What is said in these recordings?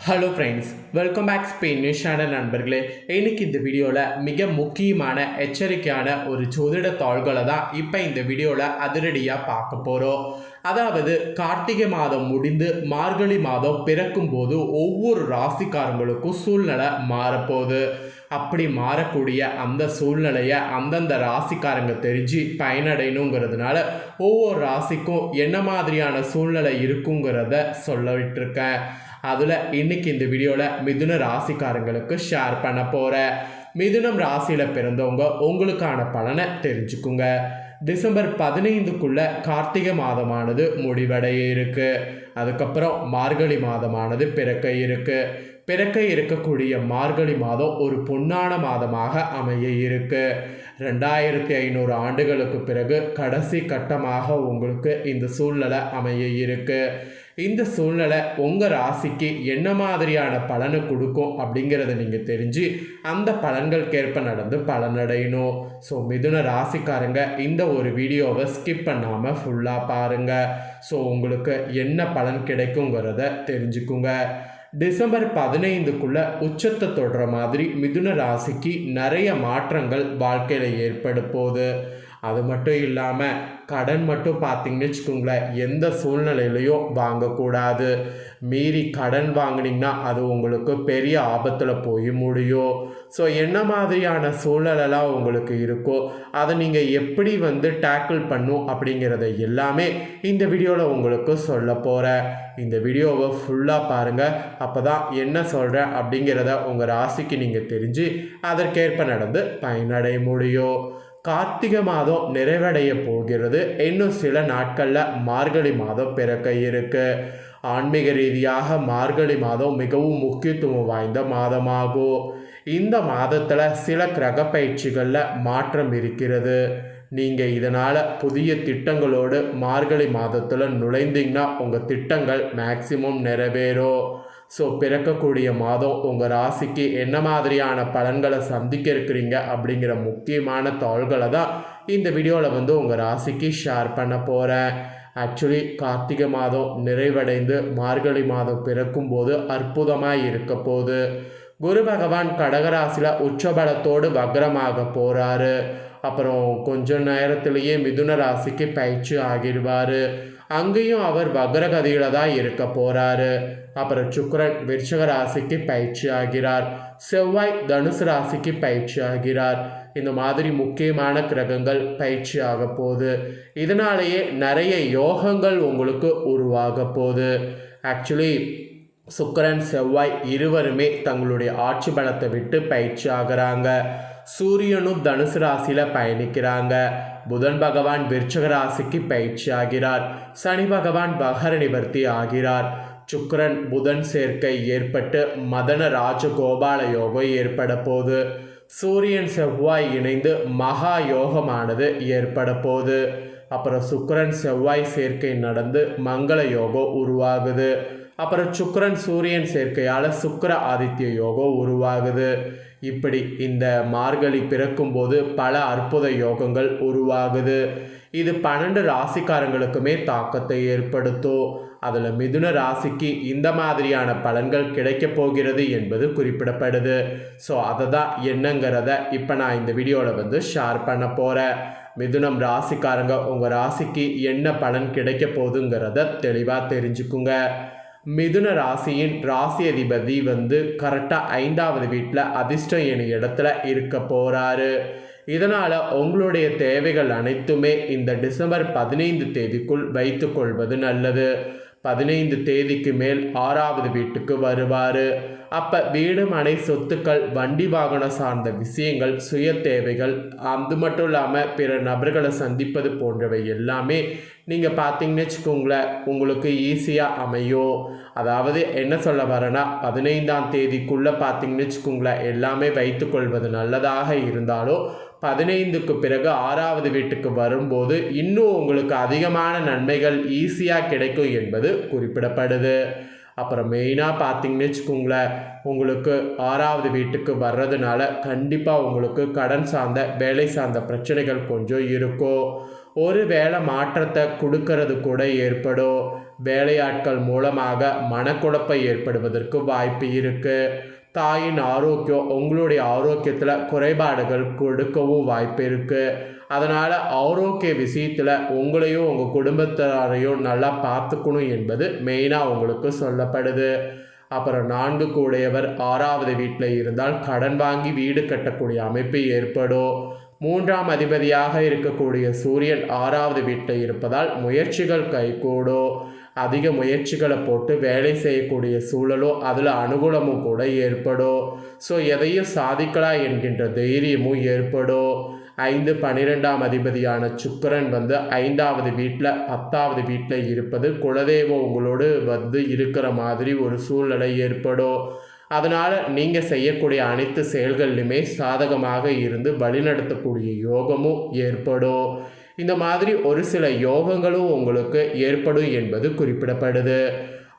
Hello friends welcome back Spain news channel நண்பர்களே. இன்னைக்கு இந்த வீடியோவில் மிக முக்கியமான எச்சரிக்கையான ஒரு ஜோதிட தாள்களை தான் இப்போ இந்த வீடியோவில் அதிரடியாக பார்க்க போகிறோம் அதாவது கார்த்திகை மாதம் முடிந்து மார்கழி மாதம் பிறக்கும் போது ஒவ்வொரு ராசிக்காரங்களுக்கும் சூழ்நிலை மாறப்போகுது. அப்படி மாறக்கூடிய அந்த சூழ்நிலையை அந்தந்த ராசிக்காரங்க தெரிஞ்சு பயனடையணுங்கிறதுனால ஒவ்வொரு ராசிக்கும் என்ன மாதிரியான சூழ்நிலை இருக்குங்கிறத சொல்ல விட்டுருக்கேன் அதில் இன்னைக்கு இந்த வீடியோவில் மிதுன ராசிக்காரங்களுக்கு ஷேர் பண்ண போகிறேன் மிதுனம் ராசியில் பிறந்தவங்க உங்களுக்கான பலனை தெரிஞ்சுக்குங்க. டிசம்பர் பதினைந்துக்குள்ள கார்த்திகை மாதமானது முடிவடைய இருக்கு. அதுக்கப்புறம் மார்கழி மாதமானது பிறக்க இருக்கு. பிறக்க இருக்கக்கூடிய மார்கழி மாதம் ஒரு பொன்னான மாதமாக அமைய இருக்கு. ரெண்டாயிரத்தி ஐநூறு ஆண்டுகளுக்கு பிறகு கடைசி கட்டமாக உங்களுக்கு இந்த சூழ்நிலை அமைய இருக்குது இந்த சூழ்நிலை உங்கள் ராசிக்கு என்ன மாதிரியான பலனை கொடுக்கும் அப்படிங்கிறத நீங்கள் தெரிஞ்சு அந்த பலன்களுக்கேற்ப நடந்து பலனடையணும். ஸோ மிதுன ராசிக்காரங்க இந்த ஒரு வீடியோவை ஸ்கிப் பண்ணாமல் ஃபுல்லாக பாருங்கள் ஸோ உங்களுக்கு என்ன பலன் கிடைக்குங்கிறத தெரிஞ்சுக்குங்க. டிசம்பர் பதினைந்துக்குள்ள உச்சத்தை தொடுற மாதிரி மிதுன ராசிக்கு நிறைய மாற்றங்கள் வாழ்க்கையில் ஏற்பட போகுது. அது மட்டும் இல்லாமல் கடன் மட்டும் பார்த்தீங்கன்னு வச்சுக்கோங்களேன் எந்த சூழ்நிலையிலையும் வாங்கக்கூடாது. மீறி கடன் வாங்கினீங்கன்னா அது உங்களுக்கு பெரிய ஆபத்தில் போய் முடியும். ஸோ என்ன மாதிரியான சூழ்நிலெல்லாம் உங்களுக்கு இருக்கோ அதை நீங்கள் எப்படி வந்து டேக்கிள் பண்ணும் அப்படிங்கிறத எல்லாமே இந்த வீடியோவில் உங்களுக்கு சொல்ல போகிறேன் இந்த வீடியோவை ஃபுல்லாக பாருங்கள் அப்போ தான் என்ன சொல்கிறேன் அப்படிங்கிறத உங்கள் ராசிக்கு நீங்கள் தெரிஞ்சு அதற்கேற்ப நடந்து பயனடைய முடியும். கார்த்திகை மாதம் நிறைவடைய போகிறது. இன்னும் சில நாட்களில் மார்கழி மாதம் பிறக்க இருக்கு. ஆன்மீக ரீதியாக மார்கழி மாதம் மிகவும் முக்கியத்துவம் வாய்ந்த மாதமாகும். இந்த மாதத்தில் சில கிரக பயிற்சிகளில் மாற்றம் இருக்கிறது. நீங்கள் இதனால் புதிய திட்டங்களோடு மார்கழி மாதத்தில் நுழைந்தீங்கன்னா உங்கள் திட்டங்கள் மேக்சிமம் நிறைவேறும். ஸோ பிறக்கக்கூடிய மாதம் உங்கள் ராசிக்கு என்ன மாதிரியான பலன்களை சந்திக்க இருக்கிறீங்க அப்படிங்கிற முக்கியமான தாள்களை தான் இந்த வீடியோவில் வந்து உங்கள் ராசிக்கு ஷேர் பண்ண போகிறேன் ஆக்சுவலி கார்த்திகை மாதம் நிறைவடைந்து மார்கழி மாதம் பிறக்கும் போது அற்புதமாக இருக்க போகுது. குரு பகவான் கடகராசியில் உச்சபலத்தோடு வக்ரமாக போகிறாரு அப்புறம் கொஞ்ச நேரத்திலேயே மிதுன ராசிக்கு பயிற்சி ஆகிடுவார். அங்கேயும் அவர் வக்ரகதியில் தான் இருக்க போகிறாரு அப்புறம் சுக்கரன் விருச்சக ராசிக்கு பயிற்சி ஆகிறார். செவ்வாய் தனுசு ராசிக்கு பயிற்சி ஆகிறார். இந்த மாதிரி முக்கியமான கிரகங்கள் பயிற்சி ஆக போகுது. இதனாலேயே நிறைய யோகங்கள் உங்களுக்கு உருவாக போகுது. ஆக்சுவலி சுக்கரன் செவ்வாய் இருவருமே தங்களுடைய ஆட்சி பலத்தை விட்டு பயிற்சி ஆகிறாங்க. சூரியனும் தனுசு ராசியில் பயணிக்கிறாங்க. புதன் பகவான் விருச்சக ராசிக்கு பயிற்சி ஆகிறார். சனி பகவான் பகர நிவர்த்தி ஆகிறார். சுக்கரன் புதன் சேர்க்கை ஏற்பட்டு மதன ராஜகோபால யோகம் ஏற்பட போது சூரியன் செவ்வாய் இணைந்து மகா யோகமானது ஏற்பட போது அப்புறம் சுக்கரன் செவ்வாய் சேர்க்கை நடந்து மங்கள யோகம் உருவாகுது. அப்புறம் சுக்கரன் சூரியன் சேர்க்கையால் சுக்கர ஆதித்ய யோகம் உருவாகுது. இப்படி இந்த மார்கழி பிறக்கும்போது பல அற்புத யோகங்கள் உருவாகுது. இது பன்னெண்டு ராசிக்காரங்களுக்குமே தாக்கத்தை ஏற்படுத்தும். அதில் மிதுன ராசிக்கு இந்த மாதிரியான பலன்கள் கிடைக்க போகிறது என்பது குறிப்பிடப்படுது. ஸோ அதை தான் என்னங்கிறத இப்போ நான் இந்த வீடியோவில் வந்து ஷேர் பண்ண போகிறேன் மிதுனம் ராசிக்காரங்க உங்கள் ராசிக்கு என்ன பலன் கிடைக்க போகுதுங்கிறத தெளிவாக தெரிஞ்சுக்குங்க. மிதுன ராசியின் ராசி அதிபதி வந்து கரெக்டாக ஐந்தாவது வீட்டில் அதிர்ஷ்டம் என இடத்துல இருக்க போகிறாரு இதனால் உங்களுடைய தேவைகள் அனைத்துமே இந்த டிசம்பர் பதினைந்து தேதிக்குள் வைத்துக்கொள்வது நல்லது. பதினைந்து தேதிக்கு மேல் ஆறாவது வீட்டுக்கு வருவார். அப்போ வீடு மனை சொத்துக்கள் வண்டி வாகனம் சார்ந்த விஷயங்கள் சுய தேவைகள் அது மட்டும் இல்லாமல் பிற நபர்களை சந்திப்பது போன்றவை எல்லாமே நீங்கள் பார்த்தீங்கன்னு வச்சுக்கோங்களேன் உங்களுக்கு ஈஸியாக அமையும். அதாவது என்ன சொல்ல வரேன்னா பதினைந்தாம் தேதிக்குள்ளே பார்த்தீங்கன்னு வச்சுக்கோங்களேன் எல்லாமே வைத்துக்கொள்வது நல்லதாக இருந்தாலும் பதினைந்துக்கு பிறகு ஆறாவது வீட்டுக்கு வரும்போது இன்னும் உங்களுக்கு அதிகமான நன்மைகள் ஈஸியாக கிடைக்கும் என்பது குறிப்பிடப்படுது. அப்புறம் மெயினாக பார்த்தீங்கன்னு வச்சுக்கோங்களேன் உங்களுக்கு ஆறாவது வீட்டுக்கு வர்றதுனால கண்டிப்பாக உங்களுக்கு கடன் சார்ந்த வேலை சார்ந்த பிரச்சனைகள் கொஞ்சம் இருக்கும். ஒரு வேலை மாற்றத்தை கொடுக்கறது கூட ஏற்படும். வேலையாட்கள் மூலமாக மனக்குழப்பம் ஏற்படுவதற்கு வாய்ப்பு இருக்குது தாயின் ஆரோக்கியம் உங்களுடைய ஆரோக்கியத்தில் குறைபாடுகள் கொடுக்கவும் வாய்ப்பு இருக்குது அதனால் ஆரோக்கிய விஷயத்தில் உங்களையும் உங்கள் குடும்பத்தாரையும் நல்லா பார்த்துக்கணும் என்பது மெயினாக உங்களுக்கு சொல்லப்படுது. அப்புறம் நான்கு கூடையவர் ஆறாவது வீட்டில் இருந்தால் கடன் வாங்கி வீடு கட்டக்கூடிய அமைப்பு ஏற்படும். மூன்றாம் அதிபதியாக இருக்கக்கூடிய சூரியன் ஆறாவது வீட்டில் இருப்பதால் முயற்சிகள் கைகூடோ. அதிக முயற்சிகளை போட்டு வேலை செய்யக்கூடிய சூழலோ அதில் அனுகூலமும் கூட ஏற்படும் ஸோ எதையும் சாதிக்கலாம் என்கின்ற தைரியமும் ஏற்படும் ஐந்து பன்னிரெண்டாம் அதிபதியான சுக்கரன் வந்து ஐந்தாவது வீட்டில் பத்தாவது வீட்டில் இருப்பது குலதெய்வம் உங்களோடு வந்து இருக்கிற மாதிரி ஒரு சூழ்நிலை ஏற்படும் அதனால் நீங்கள் செய்யக்கூடிய அனைத்து செயல்கள்லையுமே சாதகமாக இருந்து வழிநடத்தக்கூடிய யோகமும் ஏற்படும். இந்த மாதிரி ஒரு சில யோகங்களும் உங்களுக்கு ஏற்படும் என்பது குறிப்பிடப்படுது.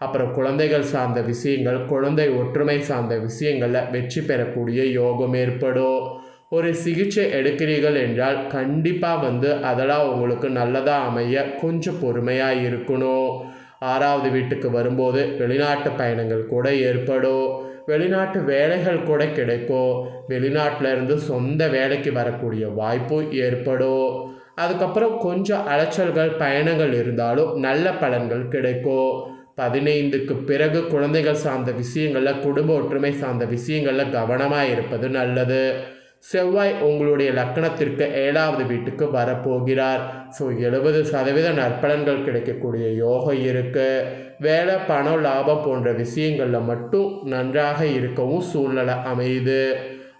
அப்புறம் குழந்தைகள் சார்ந்த விஷயங்கள் குழந்தை ஒற்றுமை சார்ந்த விஷயங்களில் வெற்றி பெறக்கூடிய யோகம் ஏற்படும். ஒரு சிகிச்சை எடுக்கிறீர்கள் என்றால் கண்டிப்பாக வந்து அதெல்லாம் உங்களுக்கு நல்லதாக அமைய கொஞ்சம் பொறுமையாக இருக்கணும். ஆறாவது வீட்டுக்கு வரும்போது வெளிநாட்டு பயணங்கள் கூட ஏற்படும். வெளிநாட்டு வேலைகள் கூட கிடைக்கும் வெளிநாட்டில் இருந்து சொந்த வேலைக்கு வரக்கூடிய வாய்ப்பும் ஏற்படும் அதுக்கப்புறம் கொஞ்சம் அலைச்சல்கள் பயணங்கள் இருந்தாலும் நல்ல பலன்கள் கிடைக்கும் பதினைந்துக்கு பிறகு குழந்தைகள் சார்ந்த விஷயங்களில் குடும்ப ஒற்றுமை சார்ந்த விஷயங்களில் கவனமாக இருப்பது நல்லது. செவ்வாய் உங்களுடைய லக்கணத்திற்கு ஏழாவது வீட்டுக்கு வரப்போகிறார். ஸோ எழுபது சதவீத நற்பலன்கள் கிடைக்கக்கூடிய யோகம் இருக்குது வேலை பணம் லாபம் போன்ற விஷயங்களில் மட்டும் நன்றாக இருக்கவும் சூழ்நிலை அமையுது.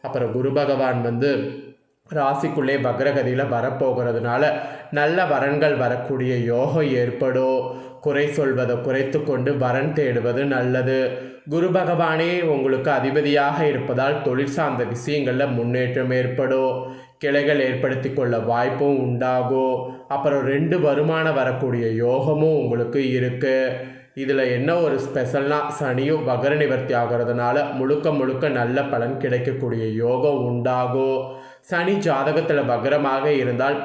அப்புறம் குரு பகவான் வந்து ராசிக்குள்ளே பக்ரகதியில் வரப்போகிறதுனால நல்ல வரன்கள் வரக்கூடிய யோகம் ஏற்படும். குறை சொல்வதை குறைத்து கொண்டு வரன் தேடுவது நல்லது. குரு பகவானே உங்களுக்கு அதிபதியாக இருப்பதால் தொழில் சார்ந்த விஷயங்களில் முன்னேற்றம் ஏற்படும். கிளைகள் ஏற்படுத்தி கொள்ள வாய்ப்பும் உண்டாகும். அப்புறம் ரெண்டு வருமானம் வரக்கூடிய யோகமும் உங்களுக்கு இருக்குது இதில் என்ன ஒரு ஸ்பெஷல்னால் சனியும் வகர நிவர்த்தி ஆகிறதுனால முழுக்க முழுக்க நல்ல பலன் கிடைக்கக்கூடிய யோகம் உண்டாகும். சனி ஜாதகத்தில் வகரமாக இருந்தால்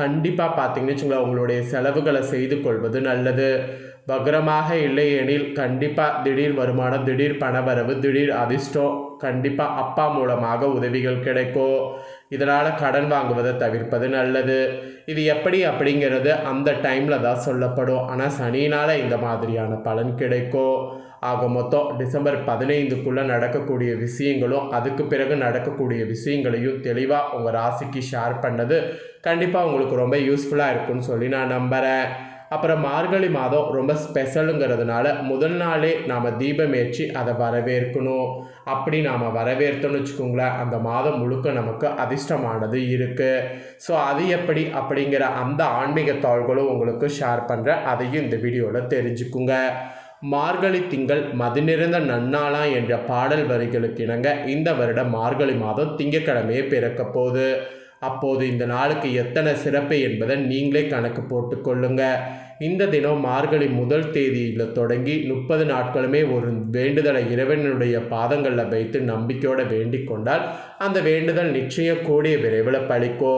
கண்டிப்பாக பார்த்தீங்கன்னு வச்சுங்களேன் உங்களுடைய செலவுகளை செய்து கொள்வது நல்லது. வக்ரமாக இல்லை எனில் கண்டிப்பாக திடீர் வருமானம் திடீர் பணவரவு திடீர் அதிர்ஷ்டம் கண்டிப்பாக அப்பா மூலமாக உதவிகள் கிடைக்கும். இதனால் கடன் வாங்குவதை தவிர்ப்பது நல்லது. இது எப்படி அப்படிங்கிறது அந்த டைமில் தான் சொல்லப்படும். ஆனால் சனியினால் இந்த மாதிரியான பலன் கிடைக்கும். ஆக மொத்தம் டிசம்பர் பதினைந்துக்குள்ளே நடக்கக்கூடிய விஷயங்களும் அதுக்கு பிறகு நடக்கக்கூடிய விஷயங்களையும் தெளிவாக உங்கள் ராசிக்கு ஷேர் பண்ணது. கண்டிப்பாக உங்களுக்கு ரொம்ப யூஸ்ஃபுல்லாக இருக்கும்னு சொல்லி நான் நம்புகிறேன் அப்புறம் மார்கழி மாதம் ரொம்ப ஸ்பெஷலுங்கிறதுனால முதல் நாளே நாம் தீபம் ஏற்றி அதை வரவேற்கணும். அப்படி நாம் வரவேற்றோன்னு வச்சுக்கோங்களேன் அந்த மாதம் முழுக்க நமக்கு அதிர்ஷ்டமானது இருக்குது ஸோ அது எப்படி? அப்படிங்கிற அந்த ஆன்மீக தாள்களும் உங்களுக்கு ஷேர் பண்ணுறேன் அதையும் இந்த வீடியோவில் தெரிஞ்சுக்குங்க. மார்கழி திங்கள் மது நிறைந்த நன்னாளா என்ற பாடல் வரிகளுக்கு இணங்க இந்த வருடம் மார்கழி மாதம் திங்கக்கிழமையே பிறக்க போகுது. அப்போது இந்த நாளுக்கு எத்தனை சிறப்பு என்பதை நீங்களே கணக்கு போட்டுக்கொள்ளுங்க இந்த தினம் மார்கழி முதல் தேதியில் தொடங்கி முப்பது நாட்களுமே ஒரு வேண்டுதலை இறைவனுடைய பாதங்களில் வைத்து நம்பிக்கையோடு வேண்டிக் கொண்டால் அந்த வேண்டுதல் நிச்சயம் கூடிய விரைவில் பழிக்கோ.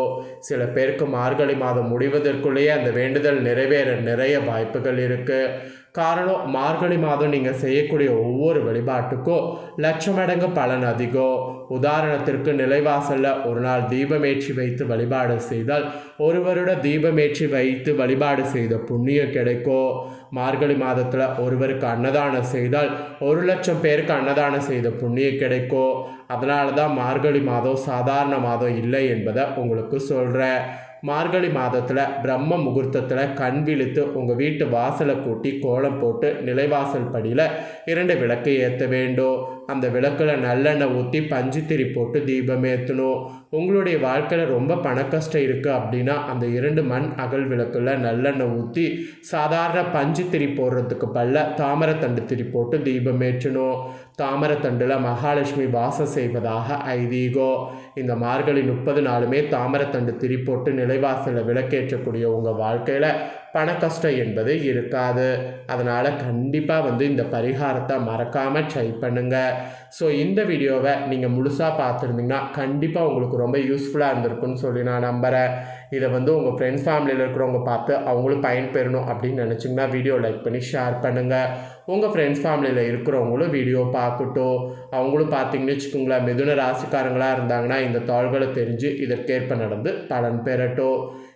சில பேருக்கு மார்கழி மாதம் முடிவதற்குள்ளேயே அந்த வேண்டுதல் நிறைவேற நிறைய வாய்ப்புகள் இருக்குது காரணம் மார்கழி மாதம் நீங்கள் செய்யக்கூடிய ஒவ்வொரு வழிபாட்டுக்கும் லட்சம் மடங்கு பலன் அதிகம். உதாரணத்திற்கு நிலைவாசலில் ஒரு நாள் தீபமேற்றி வைத்து வழிபாடு செய்தால் ஒருவரோட தீபமேற்றி வைத்து வழிபாடு செய்த புண்ணியம் கிடைக்கும். மார்கழி மாதத்தில் ஒருவருக்கு அன்னதானம் செய்தால் ஒரு லட்சம் பேருக்கு அன்னதானம் செய்த புண்ணியம் கிடைக்கும். அதனால தான் மார்கழி மாதம் சாதாரண மாதம் இல்லை என்பதை உங்களுக்கு சொல்கிறேன் மார்கழி மாதத்தில் பிரம்ம முகூர்த்தத்தில் கண் விழித்து உங்கள் வீட்டு வாசலை கூட்டி கோலம் போட்டு நிலைவாசல் படியில் இரண்டு விளக்கு ஏற்ற வேண்டும். அந்த விளக்கில் நல்லெண்ணெய் ஊற்றி பஞ்சுத்திரி போட்டு தீபம் ஏற்றணும் உங்களுடைய வாழ்க்கையில் ரொம்ப பணக்கஷ்டம் இருக்குது அப்படின்னா அந்த இரண்டு மண் அகல் விளக்கில் நல்லெண்ணெய் ஊற்றி சாதாரண பஞ்சுத்திரி போடுறதுக்கு பல்ல தாமரத்தண்டு திரி போட்டு தீபம் ஏற்றணும். தாமரத்தண்டில் மகாலட்சுமி வாசம் செய்வதாக ஐதீகம் இந்த மார்கழி முப்பது நாளுமே தாமரத்தண்டு திரி போட்டு நிலைவாசலில் விளக்கேற்றக்கூடிய உங்கள் வாழ்க்கையில் பண கஷ்டம் என்பது இருக்காது. அதனால் கண்டிப்பாக வந்து இந்த பரிகாரத்தை மறக்காமல் ட்ரை பண்ணுங்கள் ஸோ இந்த வீடியோவை நீங்கள் முழுசாக பார்த்துருந்தீங்கன்னா கண்டிப்பாக உங்களுக்கு ரொம்ப யூஸ்ஃபுல்லாக இருந்திருக்குன்னு சொல்லி நான் நம்புகிறேன் இதை வந்து உங்கள் ஃப்ரெண்ட்ஸ் ஃபேமிலியில் இருக்கிறவங்க பார்த்து அவங்களும் பயன்பெறணும் அப்படின்னு நினச்சிங்கன்னா வீடியோ லைக் பண்ணி ஷேர் பண்ணுங்கள் உங்கள் ஃப்ரெண்ட்ஸ் ஃபேமிலியில் இருக்கிறவங்களும் வீடியோ பார்க்கட்டும். அவங்களும் பார்த்தீங்கன்னு வச்சுக்கோங்களேன் மிதுன ராசிக்காரங்களாக இருந்தாங்கன்னா இந்த தாள்களை தெரிஞ்சு இதற்கேற்ப நடந்து பலன் பெறட்டும்.